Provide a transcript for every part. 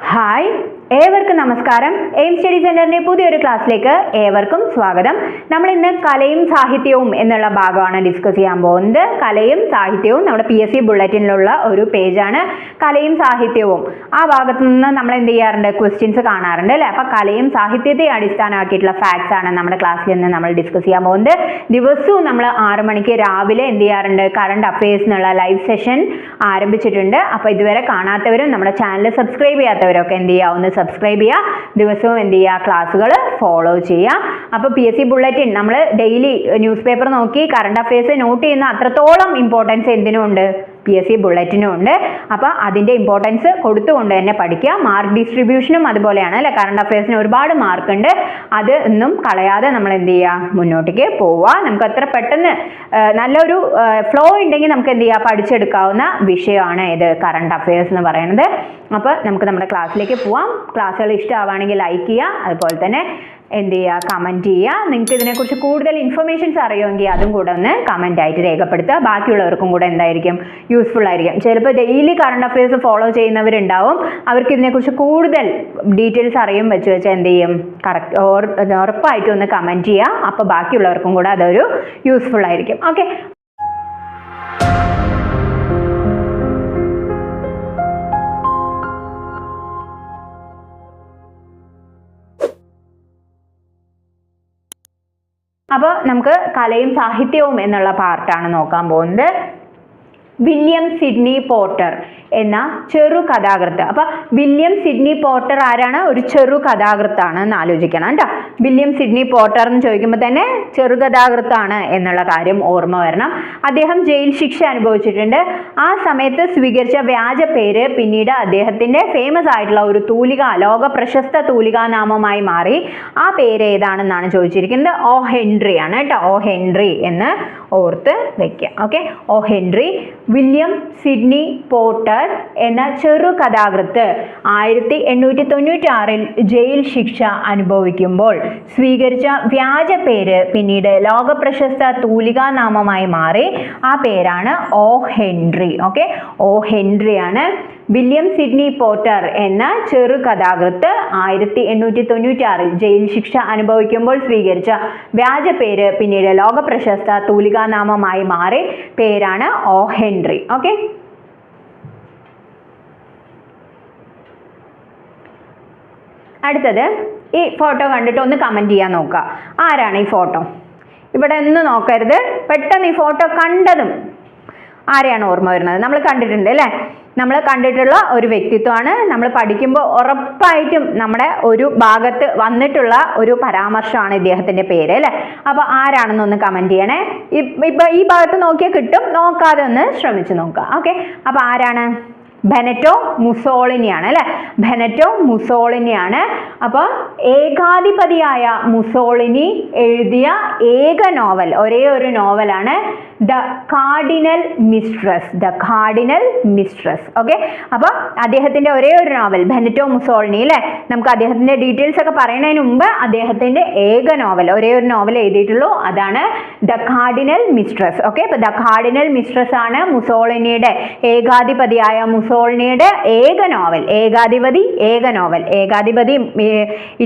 Hi, ഏവർക്കും നമസ്കാരം. Aim study സെന്ററിന്റെ പുതിയൊരു ക്ലാസ്സിലേക്ക് ഏവർക്കും സ്വാഗതം. നമ്മൾ ഇന്ന് കലയും സാഹിത്യവും എന്നുള്ള ഭാഗമാണ് ഡിസ്കസ് ചെയ്യാൻ പോകുന്നത്. കലയും സാഹിത്യവും നമ്മുടെ പി എസ് സി ബുള്ളറ്റിനിലുള്ള ഒരു പേജാണ്. കലയും സാഹിത്യവും. ആ ഭാഗത്തു നിന്ന് നമ്മൾ എന്ത് ചെയ്യാറുണ്ട്? ക്വസ്റ്റ്യൻസ് കാണാറുണ്ട് അല്ലേ? അപ്പോൾ കലയും സാഹിത്യത്തെ അടിസ്ഥാനമാക്കിയിട്ടുള്ള ഫാക്ട്സ് ആണ് നമ്മുടെ ക്ലാസ്സിൽ നിന്ന് നമ്മൾ ഡിസ്കസ് ചെയ്യാൻ പോകുന്നത്. ദിവസവും നമ്മൾ ആറു മണിക്ക് രാവിലെ എന്ത് ചെയ്യാറുണ്ട്? കറണ്ട് അഫയേഴ്സ് എന്നുള്ള ലൈവ് സെഷൻ ആരംഭിച്ചിട്ടുണ്ട്. അപ്പോൾ ഇതുവരെ കാണാത്തവരും നമ്മുടെ ചാനൽ സബ്സ്ക്രൈബ് ചെയ്യാത്തവരൊക്കെ എന്ത് ചെയ്യുക ഒന്ന് സബ്സ്ക്രൈബ് ചെയ്യുക. ദിവസവും എന്ത് ചെയ്യുക? ക്ലാസ്സുകൾ ഫോളോ ചെയ്യുക. അപ്പോൾ പി എസ് സി ബുള്ളറ്റിൻ നമ്മൾ ഡെയിലി ന്യൂസ് പേപ്പർ നോക്കി കറണ്ട് അഫയേഴ്സ് നോട്ട് ചെയ്യുന്ന അത്രത്തോളം ഇമ്പോർട്ടൻസ് എന്തിനും ഉണ്ട് പി എസ് സി ബുള്ളറ്റിനും ഉണ്ട് അപ്പോൾ അതിന്റെ ഇമ്പോർട്ടൻസ് കൊടുത്തുകൊണ്ട് തന്നെ പഠിക്കുക. മാർക്ക് ഡിസ്ട്രിബ്യൂഷനും അതുപോലെയാണ് അല്ലെ? കറണ്ട് അഫയേഴ്സിന് ഒരുപാട് മാർക്ക് ഉണ്ട്. അത് ഒന്നും കളയാതെ നമ്മൾ എന്ത് ചെയ്യുക? മുന്നോട്ടേക്ക് പോവുക. നമുക്ക് അത്ര പെട്ടെന്ന് നല്ലൊരു ഫ്ലോ ഉണ്ടെങ്കിൽ നമുക്ക് എന്ത് ചെയ്യുക? പഠിച്ചെടുക്കാവുന്ന വിഷയമാണ് ഇത് കറണ്ട് അഫയേഴ്സ് എന്ന് പറയുന്നത്. അപ്പോൾ നമുക്ക് നമ്മുടെ ക്ലാസ്സിലേക്ക് പോവാം. ക്ലാസ്സുകൾ ഇഷ്ടമാവുകയാണെങ്കിൽ ലൈക്ക് ചെയ്യുക. അതുപോലെ തന്നെ എന്ത് ചെയ്യുക കമന്റ് ചെയ്യുക നിങ്ങൾക്ക് ഇതിനെക്കുറിച്ച് കൂടുതൽ ഇൻഫർമേഷൻസ് അറിയുമെങ്കിൽ അതും കൂടെ ഒന്ന് കമന്റ് ആയിട്ട് രേഖപ്പെടുത്തുക. ബാക്കിയുള്ളവർക്കും കൂടെ എന്തായിരിക്കും? യൂസ്ഫുൾ ആയിരിക്കും. ചിലപ്പോൾ ഡെയിലി കറണ്ട് അഫയേഴ്സ് ഫോളോ ചെയ്യുന്നവരുണ്ടാവും. അവർക്ക് ഇതിനെക്കുറിച്ച് കൂടുതൽ ഡീറ്റെയിൽസ് അറിയും. വെച്ച് വെച്ചാൽ എന്ത് ചെയ്യും? കറക്റ്റ് ഉറപ്പായിട്ടും ഒന്ന് കമന്റ് ചെയ്യുക അപ്പോൾ ബാക്കിയുള്ളവർക്കും കൂടെ അതൊരു യൂസ്ഫുൾ ആയിരിക്കും. ഓക്കെ അപ്പോൾ നമുക്ക് കലയും സാഹിത്യവും എന്നുള്ള പാർട്ടാണ് നോക്കാൻ പോകുന്നത്. വില്യം സിഡ്നി പോർട്ടർ എന്ന ചെറു കഥാകൃത്ത്. അപ്പൊ വില്യം സിഡ്നി പോർട്ടർ ആരാണ്? ഒരു ചെറു കഥാകൃത്താണ് എന്ന് ആലോചിക്കണം കേട്ടോ. വില്യം സിഡ്നി പോർട്ടർ എന്ന് ചോദിക്കുമ്പോൾ തന്നെ ചെറു കഥാകൃത്താണ് എന്നുള്ള കാര്യം ഓർമ്മ വരണം. അദ്ദേഹം ജയിൽ ശിക്ഷ അനുഭവിച്ചിട്ടുണ്ട്. ആ സമയത്ത് സ്വീകരിച്ച വ്യാജ പേര് പിന്നീട് അദ്ദേഹത്തിന്റെ ഫേമസ് ആയിട്ടുള്ള ഒരു തൂലിക ലോക പ്രശസ്ത തൂലികാ നാമമായി മാറി. ആ പേര് ഏതാണെന്നാണ് ചോദിച്ചിരിക്കുന്നത്? ഓ ഹെൻറി ആണ് കേട്ടോ. ഓ ഹെൻറി എന്ന് ഓർത്ത് വെക്കുക. Okay O Henry William Sydney Porter എന്ന ചെറു കഥാകൃത്ത് ആയിരത്തി എണ്ണൂറ്റി തൊണ്ണൂറ്റി ആറിൽ ജയിൽ ശിക്ഷ അനുഭവിക്കുമ്പോൾ സ്വീകരിച്ച വ്യാജ പേര് പിന്നീട് ലോകപ്രശസ്ത തൂലികാ നാമമായി മാറി. ആ പേരാണ് ഓ ഹെൻറി. ഓക്കെ? ഓ ഹെൻറിയാണ് വില്യം സിഡ്നി പോട്ടർ എന്ന ചെറു കഥാകൃത്ത് ആയിരത്തി എണ്ണൂറ്റി തൊണ്ണൂറ്റി ആറിൽ ജയിൽ ശിക്ഷ അനുഭവിക്കുമ്പോൾ സ്വീകരിച്ച വ്യാജ പേര് പിന്നീട് ലോക പ്രശസ്ത തൂലികാനാമമായി മാറി. പേരാണ് ഓ ഹെൻറി. ഓക്കെ? അടുത്തത് ഈ ഫോട്ടോ കണ്ടിട്ട് ഒന്ന് കമന്റ് ചെയ്യാൻ നോക്കുക. ആരാണ് ഈ ഫോട്ടോ? ഇവിടെ ഒന്ന് നോക്കരുത്. പെട്ടെന്ന് ഈ ഫോട്ടോ കണ്ടതും ആരെയാണ് ഓർമ്മ വരുന്നത്? നമ്മൾ കണ്ടിട്ടുണ്ട് അല്ലേ? നമ്മൾ കണ്ടിട്ടുള്ള ഒരു വ്യക്തിത്വമാണ്. നമ്മൾ പഠിക്കുമ്പോൾ ഉറപ്പായിട്ടും നമ്മുടെ ഒരു ഭാഗത്ത് വന്നിട്ടുള്ള ഒരു പരാമർശമാണ് ഇദ്ദേഹത്തിന്റെ പേര് അല്ലേ? അപ്പോൾ ആരാണെന്ന് ഒന്ന് കമന്റ് ചെയ്യണേ. ഇപ്പോൾ ഈ ഭാഗത്ത് നോക്കിയാൽ കിട്ടും. നോക്കാതെ ഒന്ന് ശ്രമിച്ചു നോക്കുക. ഓക്കെ അപ്പോൾ ആരാണ്? ബെനറ്റോ മുസോളിനിയാണ് അല്ലേ? ബെനറ്റോ മുസോളിനിയാണ്. അപ്പോൾ ഏകാധിപതിയായ മുസോളിനി എഴുതിയ ഏക നോവൽ ഒരേ ഒരു നോവലാണ് the Cardinal Mistress the Cardinal Mistress okay അപ്പോൾ അദ്ദേഹത്തിന്റെ ഒരേ ഒരു നോവൽ ബെനറ്റോ മുസോളിനി അല്ലേ നമുക്ക് അദ്ദേഹത്തിന്റെ ഡീറ്റെയിൽസ് ഒക്കെ പറയുന്നതിന് മുമ്പ് അദ്ദേഹത്തിന്റെ ഏക നോവൽ ഒരേ ഒരു നോവൽ എഴുതിയിട്ടുള്ളൂ. അതാണ് ദ കാർഡിനൽ മിസ്ട്രസ് ഓക്കെ അപ്പോൾ ദ കാർഡിനൽ മിസ്ട്രസ് ആണ് മുസോളിനിയുടെ ഏകാധിപതിയായ മുസോളിനിയുടെ ഏക നോവൽ ഏകാധിപതി ഏക നോവൽ ഏകാധിപതി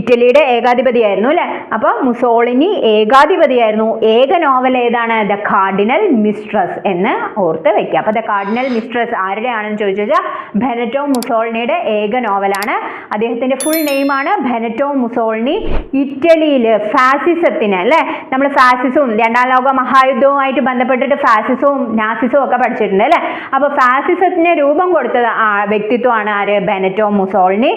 ഇറ്റലിയുടെ ഏകാധിപതിയായിരുന്നു അല്ലേ അപ്പോൾ മുസോളിനി ഏകാധിപതിയായിരുന്നു. ഏക നോവൽ ഏതാണ്? ദ കാർഡിനൽ മിസ്ട്രസ് എന്ന് ഓർത്ത് വെക്കുക. അപ്പോൾ ദ കാർഡിനൽ മിസ്ട്രസ് ആരുടെയാണെന്ന് ചോദിച്ചു കഴിഞ്ഞാൽ ബെനറ്റോ മുസോളിനിയുടെ ഏക നോവലാണ് അദ്ദേഹത്തിന്റെ ഫുൾ നെയിമാണ് ബെനറ്റോ മുസോളിനി ഇറ്റലിയിൽ ഫാസിസത്തിന് അല്ലേ? നമ്മൾ ഫാസിസവും രണ്ടാം ലോക മഹായുദ്ധവുമായിട്ട് ബന്ധപ്പെട്ടിട്ട് ഫാസിസവും നാസിസവും ഒക്കെ പഠിച്ചിട്ടുണ്ട് അല്ലേ? അപ്പോൾ ഫാസിസത്തിന് രൂപം കൊടുത്തത് ആ വ്യക്തിത്വമാണ് ആര്? ബെനറ്റോ മുസോളിനി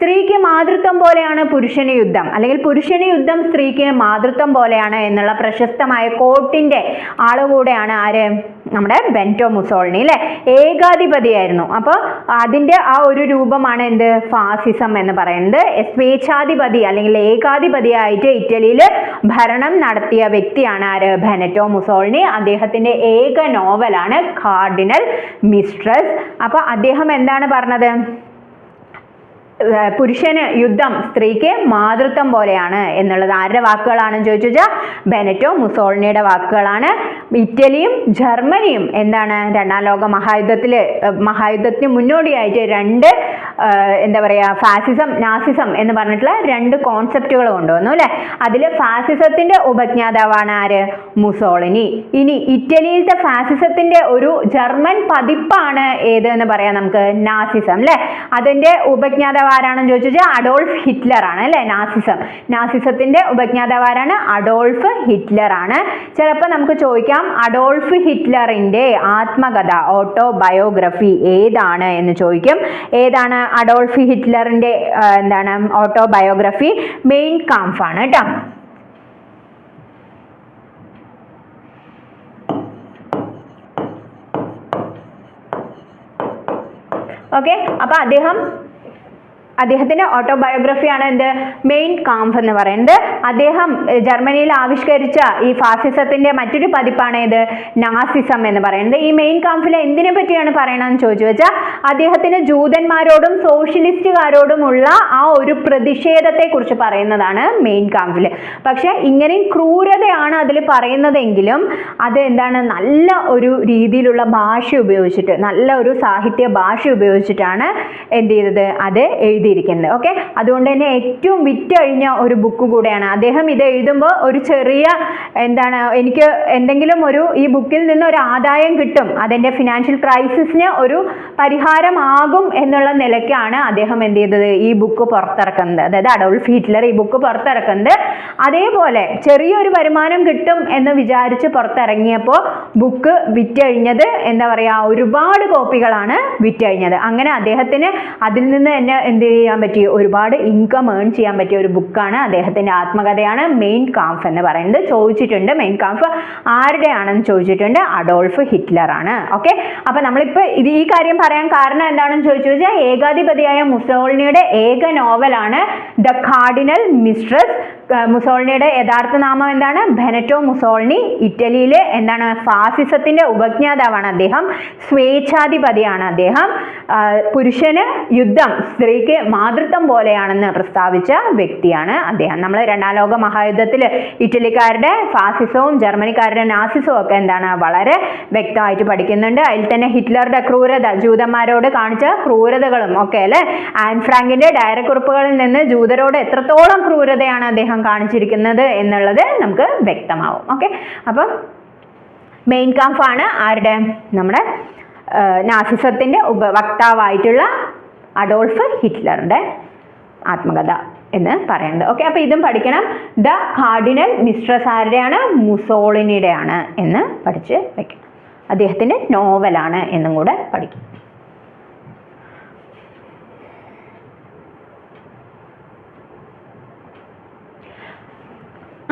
സ്ത്രീക്ക് മാതൃത്വം പോലെയാണ് പുരുഷന് യുദ്ധം. അല്ലെങ്കിൽ പുരുഷന് യുദ്ധം സ്ത്രീക്ക് മാതൃത്വം പോലെയാണ് എന്നുള്ള പ്രശസ്തമായ കോട്ടിന്റെ ആളുകൂടെയാണ് ആര്? നമ്മുടെ ബെന്റോ മുസോളിനി അല്ലെ? ഏകാധിപതിയായിരുന്നു. അപ്പോൾ അതിന്റെ ആ ഒരു രൂപമാണ് എന്ത്? ഫാസിസം എന്ന് പറയുന്നത്. സ്വേച്ഛാധിപതി അല്ലെങ്കിൽ ഏകാധിപതിയായിട്ട് ഇറ്റലിയിൽ ഭരണം നടത്തിയ വ്യക്തിയാണ് ആര്? Benito Mussolini. അദ്ദേഹത്തിന്റെ ഏക നോവലാണ് കാർഡിനൽ മിസ്ട്രസ്. അപ്പോൾ അദ്ദേഹം എന്താണ് പറഞ്ഞത്? പുരുഷന് യുദ്ധം സ്ത്രീക്ക് മാതൃത്വം പോലെയാണ് എന്നുള്ളത് ആരുടെ വാക്കുകളാണെന്ന് ചോദിച്ചു വെച്ചാൽ ബെനറ്റോ മുസോളിനിയുടെ വാക്കുകളാണ്. ഇറ്റലിയും ജർമ്മനിയും എന്താണ് രണ്ടാം ലോക മഹായുദ്ധത്തിൽ മഹായുദ്ധത്തിന് മുന്നോടിയായിട്ട് രണ്ട് എന്താ പറയുക ഫാസിസം നാസിസം എന്ന് പറഞ്ഞിട്ടുള്ള രണ്ട് കോൺസെപ്റ്റുകൾ കൊണ്ടുവന്നു അല്ലേ? അതിൽ ഫാസിസത്തിന്റെ ഉപജ്ഞാതാവാണ് ആര്? മുസോളിനി. ഇനി ഇറ്റലിയിലത്തെ ഫാസിസത്തിന്റെ ഒരു ജർമ്മൻ പതിപ്പാണ് ഏത് എന്ന് പറയാം നമുക്ക്? നാസിസം അല്ലേ? അതിന്റെ ഉപജ്ഞാതാവ് ആരാണെന്ന് ചോദിച്ചു വെച്ചാൽ അഡോൾഫ് ഹിറ്റ്ലർ ആണ് അല്ലേ? നാസിസം. നാസിസത്തിന്റെ ഉപജ്ഞാതാവ് ആരാണ് അഡോൾഫ് ഹിറ്റ്ലർ ആണ്. ചിലപ്പോൾ നമുക്ക് ചോദിക്കാം അഡോൾഫ് ഹിറ്റ്ലറിന്റെ ആത്മകഥ ഓട്ടോ ബയോഗ്രഫി ഏതാണ് എന്ന് ചോദിക്കും. ഏതാണ് അഡോൾഫ് ഹിറ്റ്ലറിന്റെ എന്താണ് ഓട്ടോ ബയോഗ്രഫി മെയിൻ കാംഫ് ആണ് കേട്ടോ. ഓക്കെ? അപ്പൊ അദ്ദേഹം അദ്ദേഹത്തിന്റെ ഓട്ടോബയോഗ്രഫിയാണ് എന്ത്? മെയിൻ കാംഫ് എന്ന് പറയുന്നത്. അദ്ദേഹം ജർമ്മനിയിൽ ആവിഷ്കരിച്ച ഈ ഫാസിസത്തിന്റെ മറ്റൊരു പതിപ്പാണ് ഇത് നാസിസം എന്ന് പറയുന്നത്. ഈ മെയിൻ കാംഫിൽ എന്തിനെ പറ്റിയാണ് പറയണമെന്ന് ചോദിച്ചു വെച്ചാൽ അദ്ദേഹത്തിന് ജൂതന്മാരോടും സോഷ്യലിസ്റ്റുകാരോടുമുള്ള ആ ഒരു പ്രതിഷേധത്തെ കുറിച്ച് പറയുന്നതാണ് മെയിൻ കാംഫിൽ പക്ഷേ ഇങ്ങനെയും ക്രൂരതയാണ് അതിൽ പറയുന്നതെങ്കിലും അത് എന്താണ് നല്ല ഒരു രീതിയിലുള്ള ഭാഷ ഉപയോഗിച്ചിട്ട് നല്ല ഒരു സാഹിത്യ ഭാഷ ഉപയോഗിച്ചിട്ടാണ് എന്ത് ചെയ്തത്? അത് എഴുതിയിരിക്കുന്നത്. ഓക്കെ അതുകൊണ്ട് തന്നെ ഏറ്റവും വിറ്റഴിഞ്ഞ ഒരു ബുക്ക് കൂടെയാണ്. അദ്ദേഹം ഇത് എഴുതുമ്പോൾ ഒരു ചെറിയ എന്താണ് എനിക്ക് എന്തെങ്കിലും ഒരു ഈ ബുക്കിൽ നിന്ന് ഒരു ആദായം കിട്ടും. അതെന്റെ ഫിനാൻഷ്യൽ ക്രൈസിസിന് ഒരു പരിഹാരമാകും എന്നുള്ള നിലയ്ക്കാണ് അദ്ദേഹം എന്ത് ചെയ്തത്? ഈ ബുക്ക് പുറത്തിറക്കുന്നത്. അതായത് അഡോൾഫ് ഹിറ്റ്ലർ ഈ ബുക്ക് പുറത്തിറക്കുന്നത്. അതേപോലെ ചെറിയൊരു വരുമാനം കിട്ടും എന്ന് വിചാരിച്ച് പുറത്തിറങ്ങിയപ്പോൾ ബുക്ക് വിറ്റഴിഞ്ഞത് എന്താ പറയുക ഒരുപാട് കോപ്പികളാണ് വിറ്റഴിഞ്ഞത് അങ്ങനെ അദ്ദേഹത്തിന് അതിൽ നിന്ന് തന്നെ എന്ത് ചെയ്യാൻ പറ്റിയ ഒരുപാട് ഇൻകം ഏൺ ചെയ്യാൻ പറ്റിയ ഒരു ബുക്കാണ് അദ്ദേഹത്തിന്റെ ആത്മകഥയാണ് മെയിൻ കാംഫ് എന്ന് പറയുന്നത്. ചോദിച്ചിട്ടുണ്ട് മെയിൻ കാംഫ് ആരുടെയാണെന്ന് ചോദിച്ചിട്ടുണ്ട്. അഡോൾഫ് ഹിറ്റ്ലർ ആണ് ഓക്കെ അപ്പം നമ്മളിപ്പോൾ ഇത് ഈ കാര്യം പറയാൻ കാരണം എന്താണെന്ന് ചോദിച്ചു വെച്ചാൽ ഏകാധിപതിയായ മുസോളിനിയുടെ ഏക നോവലാണ് ദ കാർഡിനൽ മിസ്ട്രസ് മുസോളിനിയുടെ യഥാർത്ഥ നാമം എന്താണ്? ബെനറ്റോ മുസോളിനി ഇറ്റലിയിലെ എന്താണ്? ഫാസിസത്തിന്റെ ഉപജ്ഞാതാവാണ് അദ്ദേഹം. സ്വേച്ഛാധിപതിയാണ് അദ്ദേഹം. പുരുഷന് യുദ്ധം സ്ത്രീക്ക് മാതൃത്വം പോലെയാണെന്ന് പ്രസ്താവിച്ച വ്യക്തിയാണ് അദ്ദേഹം. നമ്മൾ രണ്ടാം ലോക മഹായുദ്ധത്തിൽ ഇറ്റലിക്കാരുടെ ഫാസിസവും ജർമ്മനിക്കാരുടെ നാസിസവും ഒക്കെ എന്താണ് വളരെ വ്യക്തമായിട്ട് പഠിക്കുന്നുണ്ട്. അതിൽ തന്നെ ഹിറ്റ്ലറുടെ ക്രൂരത ജൂതന്മാരോട് കാണിച്ച ക്രൂരതകളും ഒക്കെ അല്ലേ? ആൻ ഫ്രാങ്കിന്റെ ഡയറി കുറിപ്പുകളിൽ നിന്ന് ജൂതരോട് എത്രത്തോളം ക്രൂരതയാണ് അദ്ദേഹം കാണിച്ചിരിക്കുന്നത് എന്നുള്ളത് നമുക്ക് വ്യക്തമാവും. ഓക്കെ? അപ്പം മെയിൻ കാംഫാണ് ആരുടെ? നമ്മുടെ നാസിസത്തിന്റെ ഉപവക്താവായിട്ടുള്ള അഡോൾഫ് ഹിറ്റ്ലറിന്റെ ആത്മകഥ എന്ന് പറയുന്നത്. ഓക്കെ അപ്പോൾ ഇതും പഠിക്കണം. ദ കാർഡിനൽ മിസ്ട്രസ് ആരുടെയാണ് മുസോളിനിയുടെയാണ് എന്ന് പഠിച്ച് വയ്ക്കണം അദ്ദേഹത്തിന്റെ നോവലാണ് എന്നും കൂടെ പഠിക്കും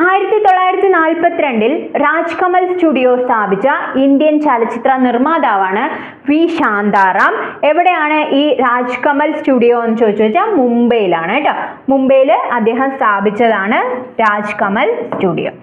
ആയിരത്തി തൊള്ളായിരത്തി നാൽപ്പത്തിരണ്ടിൽ രാജ്കമൽ സ്റ്റുഡിയോ സ്ഥാപിച്ച ഇന്ത്യൻ ചലച്ചിത്ര നിർമ്മാതാവാണ് വി ശാന്താറാം. എവിടെയാണ് ഈ രാജ്കമൽ സ്റ്റുഡിയോ എന്ന് ചോദിച്ചു വെച്ചാൽ മുംബൈയിലാണ് കേട്ടോ. മുംബൈയിൽ അദ്ദേഹം സ്ഥാപിച്ചതാണ് രാജ്കമൽ സ്റ്റുഡിയോ.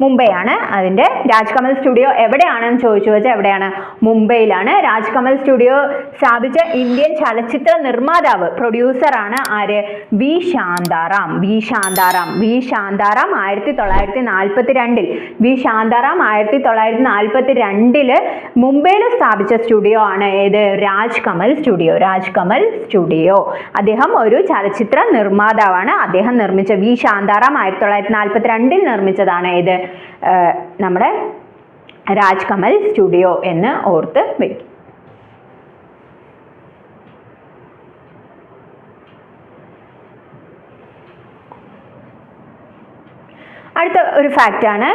മുംബൈയാണ്. അതിന്റെ രാജ്കമൽ സ്റ്റുഡിയോ എവിടെയാണെന്ന് ചോദിച്ചു വെച്ചാൽ എവിടെയാണ്? മുംബൈയിലാണ്. രാജ്കമൽ സ്റ്റുഡിയോ സ്ഥാപിച്ച ഇന്ത്യൻ ചലച്ചിത്ര നിർമ്മാതാവ് പ്രൊഡ്യൂസറാണ് ആര്? V Shantaram. V Shantaram. V Shantaram ആയിരത്തി തൊള്ളായിരത്തി നാൽപ്പത്തി രണ്ടിൽ വി ശാന്താറാം ആയിരത്തി തൊള്ളായിരത്തി നാൽപ്പത്തി രണ്ടിൽ മുംബൈയിൽ സ്ഥാപിച്ച സ്റ്റുഡിയോ ആണ് ഏത്? രാജ്കമൽ സ്റ്റുഡിയോ. രാജ്കമൽ സ്റ്റുഡിയോ. അദ്ദേഹം ഒരു ചലച്ചിത്ര നിർമ്മാതാവാണ്. അദ്ദേഹം നിർമ്മിച്ച വി ശാന്താറാം ആയിരത്തി തൊള്ളായിരത്തി നാൽപ്പത്തി രണ്ടിൽ നിർമ്മിച്ചതാണ് ഏത്? നമ്മുടെ രാജ്കമൽ സ്റ്റുഡിയോ എന്ന് ഓർത്ത് വയ്ക്കും. അടുത്ത ഒരു ഫാക്റ്റാണ്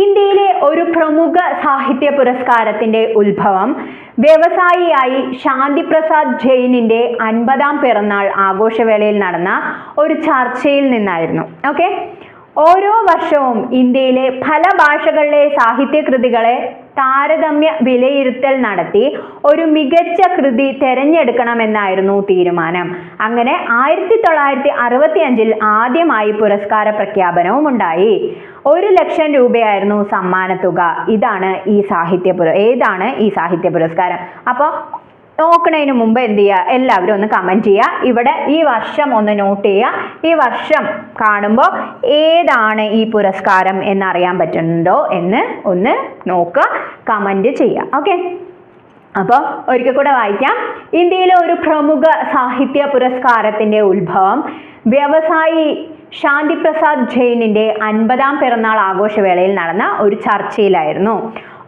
ഇന്ത്യയിലെ ഒരു പ്രമുഖ സാഹിത്യ പുരസ്കാരത്തിന്റെ ഉത്ഭവം വ്യവസായിയായി ശാന്തിപ്രസാദ് ജെയിനിന്റെ അൻപതാം പിറന്നാൾ ആഘോഷവേളയിൽ നടന്ന ഒരു ചർച്ചയിൽ നിന്നായിരുന്നു. ഓക്കെ ഓരോ വർഷവും ഇന്ത്യയിലെ പല ഭാഷകളിലെ സാഹിത്യകൃതികളെ താരതമ്യ വിലയിരുത്തൽ നടത്തി ഒരു മികച്ച കൃതി തിരഞ്ഞെടുക്കണമെന്നായിരുന്നു തീരുമാനം. അങ്ങനെ ആയിരത്തി തൊള്ളായിരത്തി അറുപത്തി അഞ്ചിൽ ആദ്യമായി പുരസ്കാര പ്രഖ്യാപനവും ഉണ്ടായി. ഒരു ലക്ഷം രൂപയായിരുന്നു സമ്മാനത്തുക. ഇതാണ് ഈ സാഹിത്യ പുര ഏതാണ് ഈ സാഹിത്യ പുരസ്കാരം? അപ്പോൾ നോക്കണതിന് മുമ്പ് എന്ത് ചെയ്യുക എല്ലാവരും ഒന്ന് കമന്റ് ചെയ്യുക ഇവിടെ ഈ വർഷം ഒന്ന് നോട്ട് ചെയ്യുക ഈ വർഷം കാണുമ്പോൾ ഏതാണ് ഈ പുരസ്കാരം എന്നറിയാൻ പറ്റുന്നുണ്ടോ എന്ന് ഒന്ന് നോക്കുക. കമന്റ് ചെയ്യുക ഓക്കെ അപ്പോൾ ഒരിക്കൽ കൂടെ വായിക്കാം. ഇന്ത്യയിലെ ഒരു പ്രമുഖ സാഹിത്യ പുരസ്കാരത്തിന്റെ ഉത്ഭവം വ്യവസായി ശാന്തിപ്രസാദ് ജെയിനിന്റെ അൻപതാം പിറന്നാൾ ആഘോഷവേളയിൽ നടന്ന ഒരു ചർച്ചയിലായിരുന്നു.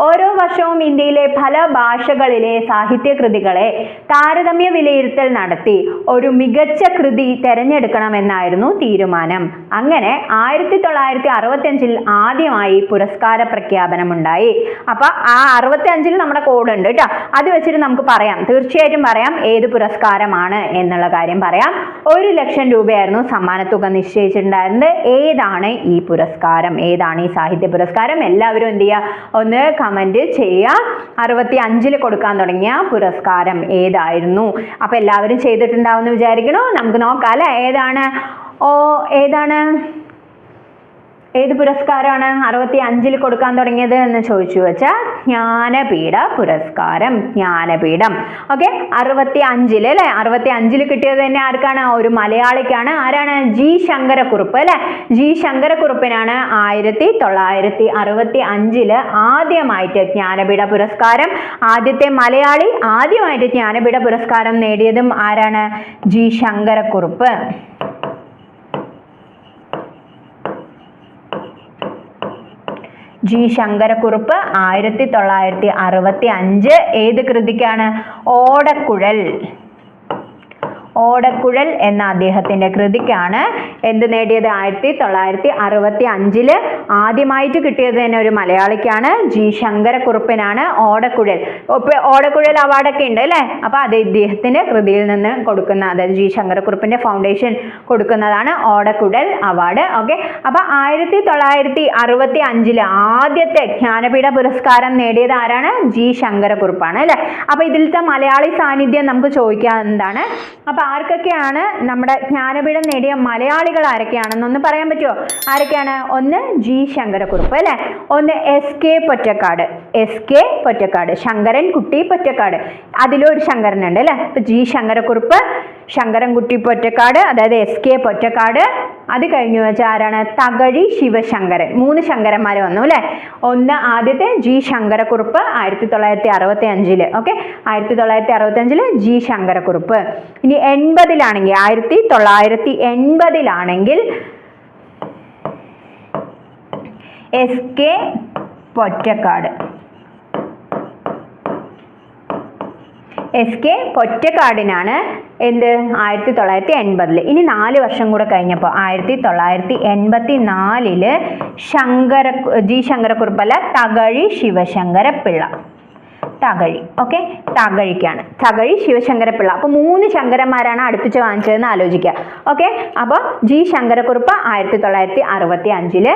ഓരോ വർഷവും ഇന്ത്യയിലെ പല ഭാഷകളിലെ സാഹിത്യകൃതികളെ താരതമ്യ വിലയിരുത്തൽ നടത്തി ഒരു മികച്ച കൃതി തിരഞ്ഞെടുക്കണമെന്നായിരുന്നു തീരുമാനം. അങ്ങനെ ആയിരത്തി തൊള്ളായിരത്തി അറുപത്തിയഞ്ചിൽ ആദ്യമായി പുരസ്കാര പ്രഖ്യാപനമുണ്ടായി. അപ്പൊ ആ അറുപത്തി അഞ്ചിൽ നമ്മുടെ കോഡ് ഉണ്ട് കേട്ടോ. അത് വെച്ചിട്ട് നമുക്ക് പറയാം. തീർച്ചയായിട്ടും പറയാം ഏത് പുരസ്കാരമാണ് എന്നുള്ള കാര്യം പറയാം. ഒരു ലക്ഷം രൂപയായിരുന്നു സമ്മാനത്തുക നിശ്ചയിച്ചിട്ടുണ്ടായിരുന്നത്. ഏതാണ് ഈ പുരസ്കാരം? ഏതാണ് ഈ സാഹിത്യ പുരസ്കാരം? എല്ലാവരും എന്ത് ചെയ്യുക? ഒന്ന് കമന്റ് ചെയ്യുക. അറുപത്തി അഞ്ചിൽ കൊടുക്കാൻ തുടങ്ങിയ പുരസ്കാരം ഏതായിരുന്നു? അപ്പോൾ എല്ലാവരും ചെയ്തിട്ടുണ്ടാവുമെന്ന് വിചാരിക്കണോ? നമുക്ക് നോക്കാം അല്ലേ? ഏതാണ്? ഓ ഏതാണ്? ഏത് പുരസ്കാരമാണ് അറുപത്തി അഞ്ചിൽ കൊടുക്കാൻ തുടങ്ങിയത് എന്ന് ചോദിച്ചു വെച്ചാൽ ജ്ഞാനപീഠ പുരസ്കാരം ജ്ഞാനപീഠം. ഓക്കെ അറുപത്തി അഞ്ചിൽ അല്ലെ? അറുപത്തി അഞ്ചിൽ കിട്ടിയത് തന്നെ ആർക്കാണ്? ഒരു മലയാളിക്കാണ്. ആരാണ്? ജി ശങ്കരക്കുറുപ്പ് അല്ലെ? ജി ശങ്കരക്കുറുപ്പിനാണ് ആയിരത്തി തൊള്ളായിരത്തി അറുപത്തി അഞ്ചിൽ ആദ്യമായിട്ട് ജ്ഞാനപീഠ പുരസ്കാരം. ആദ്യത്തെ മലയാളി ആദ്യമായിട്ട് ജ്ഞാനപീഠ പുരസ്കാരം നേടിയതും ആരാണ്? ജി ശങ്കരക്കുറുപ്പ്. ജി ശങ്കരക്കുറുപ്പ് ആയിരത്തി തൊള്ളായിരത്തി അറുപത്തി അഞ്ച്. ഏത് കൃതിക്കാണ്? ഓടക്കുഴൽ. ഓടക്കുഴൽ എന്ന അദ്ദേഹത്തിന്റെ കൃതിക്കാണ് എന്ത് നേടിയത്? ആയിരത്തി തൊള്ളായിരത്തി അറുപത്തി അഞ്ചിൽ ആദ്യമായിട്ട് കിട്ടിയത് തന്നെ ഒരു മലയാളിക്കാണ് ജി ശങ്കരക്കുറുപ്പിനാണ് ഓടക്കുഴൽ. ഓടക്കുഴൽ അവാർഡൊക്കെ ഉണ്ട് അല്ലേ? അപ്പോൾ അത് ഇദ്ദേഹത്തിന്റെ കൃതിയിൽ നിന്ന് കൊടുക്കുന്ന അതായത് ജി ശങ്കരക്കുറുപ്പിന്റെ ഫൗണ്ടേഷൻ കൊടുക്കുന്നതാണ് ഓടക്കുഴൽ അവാർഡ് ഓക്കെ അപ്പോൾ ആയിരത്തി തൊള്ളായിരത്തി അറുപത്തി അഞ്ചിൽ ആദ്യത്തെ ജ്ഞാനപീഠ പുരസ്കാരം നേടിയത് ആരാണ്? ജി ശങ്കരക്കുറുപ്പാണ് അല്ലേ? അപ്പോൾ ഇതിലത്തെ മലയാളി സാന്നിധ്യം നമുക്ക് ചോദിക്കാവുന്നതാണ്. അപ്പൊ ആർക്കൊക്കെയാണ് നമ്മുടെ ജ്ഞാനപീഠം നേടിയ മലയാളികൾ ആരൊക്കെയാണെന്നൊന്ന് പറയാൻ പറ്റുമോ ആരൊക്കെയാണ്? ഒന്ന് ജി ശങ്കരക്കുറുപ്പ് അല്ലേ? ഒന്ന് S K Pottekkatt. S K Pottekkatt. Sankaran Kutty Pottekkatt. അതിലൊരു ശങ്കരനുണ്ട് അല്ലേ? ഇപ്പൊ ജി ശങ്കരക്കുറുപ്പ് ശങ്കരൻകുട്ടി പൊറ്റക്കാട് അതായത് എസ് കെ പൊറ്റക്കാട് അത് കഴിഞ്ഞു വെച്ചാൽ ആരാണ്? തകഴി ശിവശങ്കരൻ. മൂന്ന് ശങ്കരന്മാർ വന്നു അല്ലേ? ഒന്ന് ആദ്യത്തെ ജി ശങ്കരക്കുറുപ്പ് ആയിരത്തി തൊള്ളായിരത്തി അറുപത്തി അഞ്ചിൽ ഓക്കെ? ആയിരത്തി തൊള്ളായിരത്തി അറുപത്തി അഞ്ചിൽ ജി ശങ്കരക്കുറുപ്പ്. ഇനി എൺപതിലാണെങ്കിൽ ആയിരത്തി തൊള്ളായിരത്തി എൺപതിലാണെങ്കിൽ S K Pottekkatt. S K പൊറ്റക്കാടിനാണ്. എന്ത്? ആയിരത്തി തൊള്ളായിരത്തി എൺപതിൽ ഇനി നാല് വർഷം കൂടെ കഴിഞ്ഞപ്പോൾ ആയിരത്തി തൊള്ളായിരത്തി എൺപത്തി നാലിൽ ശങ്കര ജി ശങ്കരക്കുറുപ്പല്ല തകഴി ശിവശങ്കര പിള്ള തകഴി. ഓക്കെ തകഴിക്കാണ്. തകഴി ശിവശങ്കരപ്പിള്ള. അപ്പോൾ മൂന്ന് ശങ്കരന്മാരാണ് അടുപ്പിച്ച് വാങ്ങിച്ചതെന്ന് ആലോചിക്കുക ഓക്കെ അപ്പോൾ ജി ശങ്കരക്കുറുപ്പ് ആയിരത്തി തൊള്ളായിരത്തി അറുപത്തി അഞ്ചിൽ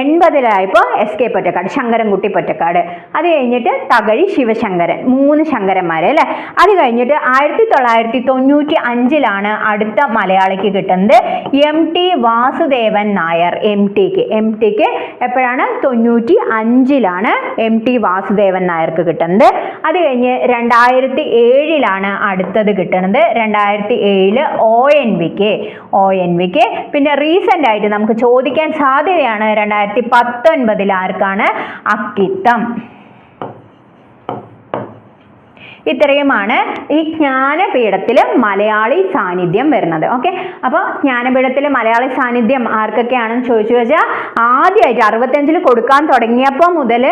എൺപതിലായപ്പോൾ എസ് കെ പൊറ്റക്കാട് ശങ്കരൻകുട്ടി പൊറ്റക്കാട്. അത് കഴിഞ്ഞിട്ട് തകഴി ശിവശങ്കരൻ മൂന്ന് ശങ്കരന്മാർ അല്ലേ? അത് കഴിഞ്ഞിട്ട് ആയിരത്തി തൊള്ളായിരത്തി തൊണ്ണൂറ്റി അഞ്ചിലാണ് അടുത്ത മലയാളിക്ക് കിട്ടുന്നത് M T Vasudevan Nair M ടിക്ക് എം ടിക്ക് എപ്പോഴാണ്? തൊണ്ണൂറ്റി അഞ്ചിലാണ് എം ടി വാസുദേവൻ നായർക്ക് കിട്ടുന്നത്. അത് കഴിഞ്ഞ് രണ്ടായിരത്തി ഏഴിലാണ് അടുത്തത് കിട്ടുന്നത്. രണ്ടായിരത്തി ഏഴിൽ ഒ എൻ വിക്ക് ഒ എൻ വിക്ക് പിന്നെ റീസെന്റ് ആയിട്ട് നമുക്ക് ചോദിക്കാൻ സാധ്യതയാണ് രണ്ടായിരത്തി പത്തൊൻപതിൽ ആർക്കാണ്? അക്കിത്തം. ഇത്രയുമാണ് ഈ ജ്ഞാനപീഠത്തിൽ മലയാളി സാന്നിധ്യം വരുന്നത്. ഓക്കെ? അപ്പോൾ ജ്ഞാനപീഠത്തിൽ മലയാളി സാന്നിധ്യം ആർക്കൊക്കെയാണെന്ന് ചോദിച്ചു വെച്ചാൽ ആദ്യമായിട്ട് അറുപത്തഞ്ചിൽ കൊടുക്കാൻ തുടങ്ങിയപ്പോൾ മുതൽ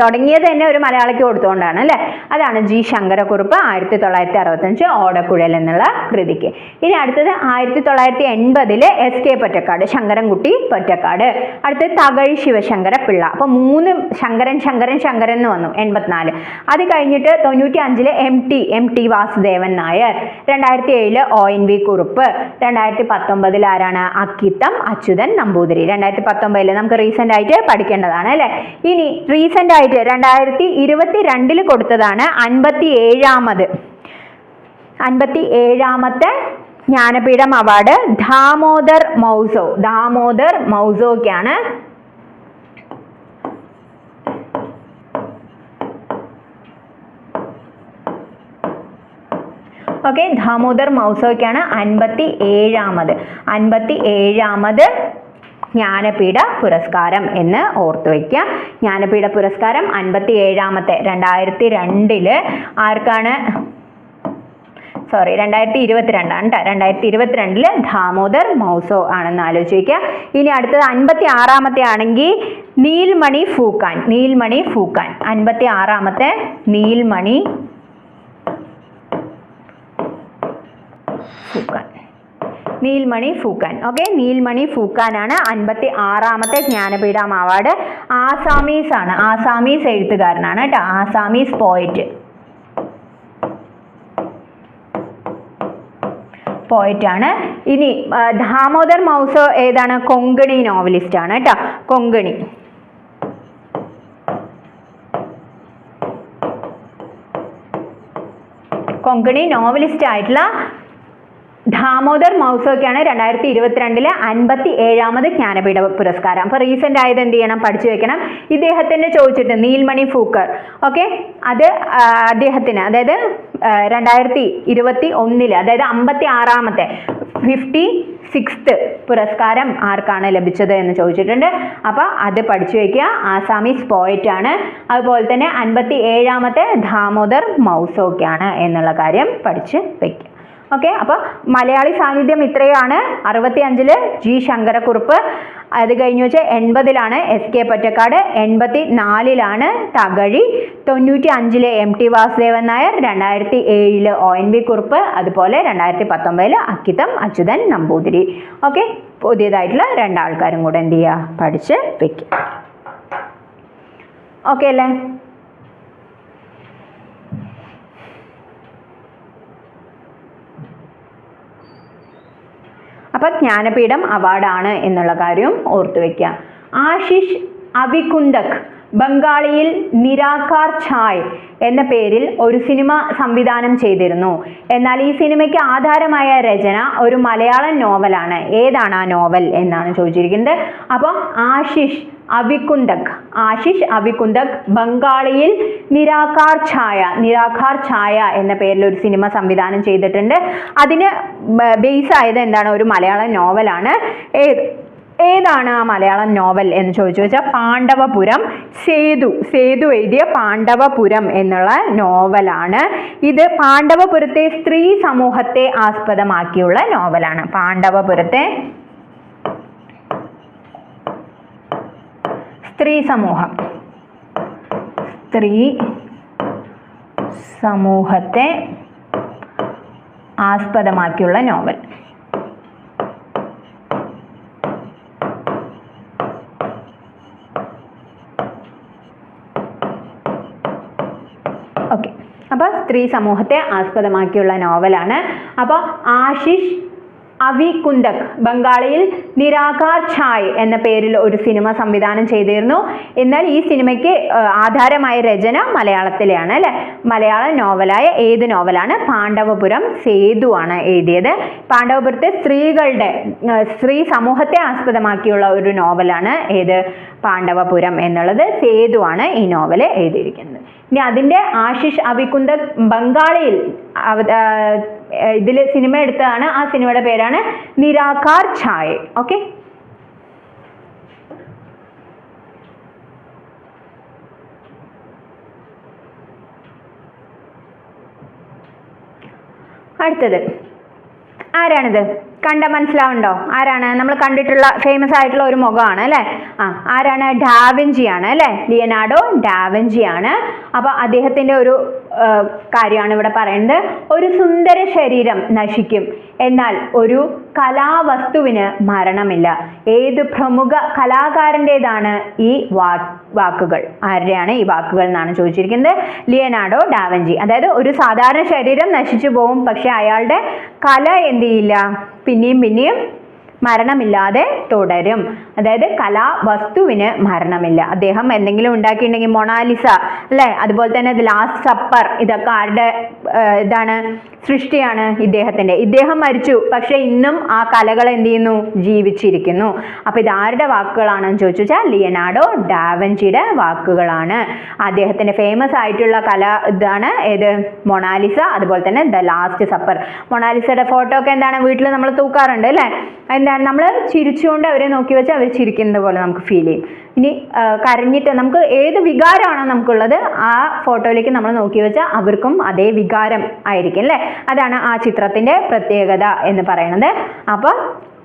തുടങ്ങിയത് തന്നെ ഒരു മലയാളിക്ക് കൊടുത്തുകൊണ്ടാണ് അല്ലേ? അതാണ് ജി ശങ്കരക്കുറുപ്പ് ആയിരത്തി തൊള്ളായിരത്തി അറുപത്തഞ്ച് ഓടക്കുഴൽ എന്നുള്ള കൃതിക്ക്. ഇനി അടുത്തത് ആയിരത്തി തൊള്ളായിരത്തി എൺപതിൽ എസ് കെ പൊറ്റക്കാട് ശങ്കരൻകുട്ടി പൊറ്റക്കാട്. അടുത്തത് തകഴി ശിവശങ്കര പിള്ള അപ്പൊ മൂന്ന് ശങ്കരൻ ശങ്കരൻ ശങ്കരൻ എന്ന് വന്നു എൺപത്തിനാല്. അത് കഴിഞ്ഞിട്ട് തൊണ്ണൂറ്റി അഞ്ചിൽ M T M T Vasudevan Nair. രണ്ടായിരത്തി ഏഴിൽ ഒ എൻ വി കുറുപ്പ്. രണ്ടായിരത്തി പത്തൊമ്പതിൽ ആരാണ്? അക്കിത്തം അച്യുതൻ നമ്പൂതിരി. രണ്ടായിരത്തി പത്തൊമ്പതിൽ നമുക്ക് റീസെന്റ് ആയിട്ട് പഠിക്കേണ്ടതാണ് അല്ലെ? ഇനി റീസെന്റ് ആയിട്ട് രണ്ടായിരത്തി ഇരുപത്തി രണ്ടിൽ കൊടുത്തതാണ് അൻപത്തി ഏഴാമത് അൻപത്തി ഏഴാമത്തെ ജ്ഞാനപീഠം അവാർഡ് ദാമോദർ മൗസോ. ദാമോദർ മൗസോക്കാണ്. ഓക്കെ ദാമോദർ മൗസോയ്ക്കാണ് അൻപത്തി ഏഴാമത് അൻപത്തി ഏഴാമത് ജ്ഞാനപീഠ പുരസ്കാരം എന്ന് ഓർത്തു വയ്ക്കുക. ജ്ഞാനപീഠ പുരസ്കാരം അൻപത്തി ഏഴാമത്തെ രണ്ടായിരത്തി രണ്ടിൽ ആർക്കാണ്? സോറി രണ്ടായിരത്തി ഇരുപത്തിരണ്ടാണ് കേട്ടോ. രണ്ടായിരത്തി ഇരുപത്തിരണ്ടിൽ ദാമോദർ മൗസോ ആണെന്ന് ആലോചിച്ച് വയ്ക്കുക. ഇനി അടുത്തത് അൻപത്തി ആറാമത്തെ ആണെങ്കിൽ നീൽമണി ഫൂക്കാൻ. നീൽമണി ഫൂക്കാൻ. അൻപത്തി ആറാമത്തെ നീൽമണി ഫൂക്കാൻ. നീൽമണി ഫൂക്കാൻ. ഓക്കെ നീൽമണി ഫൂക്കാനാണ് അൻപത്തി ആറാമത്തെ ജ്ഞാനപീഠം അവാർഡ് ആസാമീസ് ആണ്. ആസാമീസ് എഴുത്തുകാരനാണ് കേട്ടോ. ആസാമീസ് പോയിറ്റ് പോയിട്ടാണ് ഇനി ദാമോദർ മൗസോ ഏതാണ്? കൊങ്കണി നോവലിസ്റ്റ് ആണ് കേട്ടോ. കൊങ്കണി. കൊങ്കണി നോവലിസ്റ്റ് ആയിട്ടുള്ള ദാമോദർ മൗസോക്കാണ് രണ്ടായിരത്തി ഇരുപത്തിരണ്ടിലെ അൻപത്തി ഏഴാമത് ജ്ഞാനപീഠ പുരസ്കാരം. അപ്പോൾ റീസെന്റ് ആയത് എന്ത് ചെയ്യണം? പഠിച്ചു വെക്കണം. ഇദ്ദേഹത്തിന്റെ ചോദിച്ചിട്ട് നീൽമണി ഫൂക്കർ. ഓക്കെ അത് അദ്ദേഹത്തിന് അതായത് രണ്ടായിരത്തി ഇരുപത്തി ഒന്നിൽ അതായത് അമ്പത്തി ആറാമത്തെ ഫിഫ്റ്റി സിക്സ്ത് പുരസ്കാരം ആർക്കാണ് ലഭിച്ചത് എന്ന് ചോദിച്ചിട്ടുണ്ട്. അപ്പോൾ അത് പഠിച്ചു വയ്ക്കുക ആസാമീസ് പോയറ്റ് ആണ്. അതുപോലെ തന്നെ അൻപത്തി ഏഴാമത്തെ ദാമോദർ മൗസോക്കാണ് എന്നുള്ള കാര്യം പഠിച്ച് വയ്ക്കുക ഓക്കെ അപ്പോൾ മലയാളി സാന്നിധ്യം ഇത്രയാണ്. അറുപത്തി അഞ്ചിൽ ജി ശങ്കരക്കുറുപ്പ്. അത് കഴിഞ്ഞു വെച്ചാൽ എൺപതിലാണ് എസ് കെ പൊറ്റക്കാട്. എൺപത്തി നാലിലാണ് തകഴി. തൊണ്ണൂറ്റി അഞ്ചിൽ എം ടി വാസുദേവൻ നായർ. രണ്ടായിരത്തി ഏഴിൽ ഒ എൻ വി കുറുപ്പ്. അതുപോലെ രണ്ടായിരത്തി പത്തൊമ്പതിൽ അക്കിത്തം അച്യുതൻ നമ്പൂതിരി. ഓക്കെ പുതിയതായിട്ടുള്ള രണ്ടാൾക്കാരും കൂടെ എന്ത് ചെയ്യുക പഠിച്ച് വെക്കും. ഓക്കെ അല്ലേ? അപ്പം ജ്ഞാനപീഠം അവാർഡാണ് എന്നുള്ള കാര്യം ഓർത്തു വയ്ക്കുക ആശിഷ് അവികുന്ദക് ബംഗാളിയിൽ നിരാകാർ ഛായ് എന്ന പേരിൽ ഒരു സിനിമ സംവിധാനം ചെയ്തിരുന്നു. എന്നാൽ ഈ സിനിമയ്ക്ക് ആധാരമായ രചന ഒരു മലയാളം നോവലാണ്. ഏതാണ് ആ നോവൽ എന്നാണ് ചോദിച്ചിരിക്കുന്നത്. അപ്പോൾ ആശിഷ് അവികുന്ദക് ആശിഷ് അവികുന്തക് ബംഗാളിയിൽ നിരാകാർ ഛായ നിരാകാർ ഛായ എന്ന പേരിൽ ഒരു സിനിമ സംവിധാനം ചെയ്തിട്ടുണ്ട്. അതിന് ബേസ് ആയത് എന്താണ്? ഒരു മലയാള നോവലാണ് ഏത് ഏതാണ് ആ മലയാളം നോവൽ എന്ന് ചോദിച്ചു വെച്ചാൽ പാണ്ഡവപുരം സേതു സേതു എഴുതിയ പാണ്ഡവപുരം എന്നുള്ള നോവലാണ് ഇത് പാണ്ഡവപുരത്തെ സ്ത്രീ സമൂഹത്തെ ആസ്പദമാക്കിയുള്ള നോവലാണ് പാണ്ഡവപുരത്തെ സ്ത്രീ സമൂഹം. സ്ത്രീ സമൂഹത്തെ ആസ്പദമാക്കിയുള്ള നോവൽ. ഓക്കെ. അപ്പോൾ സ്ത്രീ സമൂഹത്തെ ആസ്പദമാക്കിയുള്ള നോവലാണ്. അപ്പോൾ ആശിഷ് അവി കുന്തക് ബംഗാളിയിൽ നിരാകാർ ഛായ് എന്ന പേരിൽ ഒരു സിനിമ സംവിധാനം ചെയ്തിരുന്നു. എന്നാൽ ഈ സിനിമയ്ക്ക് ആധാരമായ രചന മലയാളത്തിലെയാണ് അല്ലെ? മലയാള നോവലായ ഏത് നോവലാണ്? പാണ്ഡവപുരം സേതു ആണ് എഴുതിയത്. പാണ്ഡവപുരത്തെ സ്ത്രീകളുടെ സ്ത്രീ സമൂഹത്തെ ആസ്പദമാക്കിയുള്ള ഒരു നോവലാണ് ഏത്? പാണ്ഡവപുരം എന്നുള്ളത് സേതു ആണ് ഈ നോവൽ എഴുതിയിരിക്കുന്നത്. ഇനി അതിന്റെ ആശിഷ് അവികുന്ദ ബംഗാളിയിൽ ഇതിൽ സിനിമ എടുത്തതാണ്. ആ സിനിമയുടെ പേരാണ് നിരാകാർ ഛായ്. ഓക്കെ? അടുത്തത്. ആരാണിത്? കണ്ട മനസ്സിലാവുണ്ടോ ആരാണ്? നമ്മൾ കണ്ടിട്ടുള്ള ഫേമസ് ആയിട്ടുള്ള ഒരു മുഖമാണ് അല്ലേ? ആ ആരാണ്? ഡാവിഞ്ചി ആണ് അല്ലേ? ലിയനാർഡോ ഡാവിഞ്ചി ആണ് അപ്പോൾ അദ്ദേഹത്തിന്റെ ഒരു കാര്യമാണ് ഇവിടെ പറയുന്നത്. ഒരു സുന്ദര ശരീരം നശിക്കും. എന്നാൽ ഒരു കലാവസ്തുവിന് മരണമില്ല. ഏത് പ്രമുഖ കലാകാരന്റെതാണ് ഈ വാ വാക്കുകൾ? ആരുടെയാണ് ഈ വാക്കുകൾ എന്നാണ് ചോദിച്ചിരിക്കുന്നത്? Leonardo da Vinci. അതായത് ഒരു സാധാരണ ശരീരം നശിച്ചു പോകും പക്ഷെ അയാളുടെ കല എന്ത് ചെയ്യില്ല? പിന്നെയും പിന്നെയും മരണമില്ലാതെ തുടരും. അതായത് കലാവസ്തുവിന് മരണമില്ല. അദ്ദേഹം എന്തെങ്കിലും ഉണ്ടാക്കിയിട്ടുണ്ടെങ്കിൽ മൊണാലിസ അല്ലേ? അതുപോലെ തന്നെ ലാസ്റ്റ് സപ്പർ ഇതൊക്കെ ആരുടെ ഇതാണ് സൃഷ്ടിയാണ് ഇദ്ദേഹത്തിന്റെ ഇദ്ദേഹം മരിച്ചു പക്ഷെ ഇന്നും ആ കലകൾ എന്ത് ചെയ്യുന്നു? ജീവിച്ചിരിക്കുന്നു. അപ്പൊ ഇത് ആരുടെ വാക്കുകളാണെന്ന് ചോദിച്ചു വെച്ചാൽ ലിയനാർഡോ ഡാവഞ്ചിയുടെ വാക്കുകളാണ്. അദ്ദേഹത്തിന്റെ ഫേമസ് ആയിട്ടുള്ള കല ഇതാണ് ഏത്? മൊണാലിസ അതുപോലെ തന്നെ ദ ലാസ്റ്റ് സപ്പർ മൊണാലിസയുടെ ഫോട്ടോ ഒക്കെ എന്താണ്? വീട്ടിൽ നമ്മൾ തൂക്കാറുണ്ട് അല്ലേ? എന്താണ്? നമ്മൾ ചിരിച്ചുകൊണ്ട് അവരെ നോക്കി വെച്ചാൽ അവർ ചിരിക്കുന്നത് പോലെ നമുക്ക് ഫീൽ ചെയ്യും. ഇനി കരഞ്ഞിട്ട് നമുക്ക് ഏത് വികാരമാണോ നമുക്കുള്ളത് ആ ഫോട്ടോയിലേക്ക് നമ്മൾ നോക്കി വെച്ചാൽ അവർക്കും അതേ വികാരം ആയിരിക്കും അല്ലേ? അതാണ് ആ ചിത്രത്തിന്റെ പ്രത്യേകത എന്ന് പറയുന്നത്. അപ്പോൾ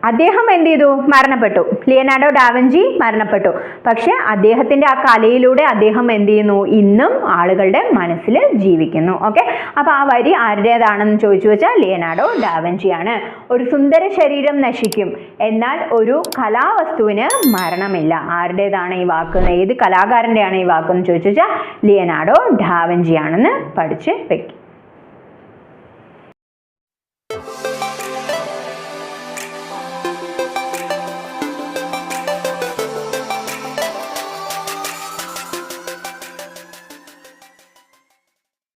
അദ്ദേഹം എന്ത് ചെയ്തു? മരണപ്പെട്ടു. ലിയനാഡോ ഡാവഞ്ചി മരണപ്പെട്ടു. പക്ഷെ അദ്ദേഹത്തിന്റെ ആ കലയിലൂടെ അദ്ദേഹം എന്ത് ചെയ്യുന്നു? ഇന്നും ആളുകളുടെ മനസ്സിൽ ജീവിക്കുന്നു. ഓക്കെ? അപ്പൊ ആ വരി ആരുടേതാണെന്ന് ചോദിച്ചു വെച്ചാൽ ലിയനാർഡോ ഡാവഞ്ചിയാണ് ഒരു സുന്ദര ശരീരം നശിക്കും. എന്നാൽ ഒരു കലാവസ്തുവിന് മരണമില്ല. ആരുടേതാണ് ഈ വാക്ക്? ഏത് കലാകാരന്റെയാണ് ഈ വാക്ക് എന്ന് ചോദിച്ചു വെച്ചാൽ ലിയനാർഡോ ഡാവഞ്ചിയാണെന്ന് പഠിച്ച് വെക്കും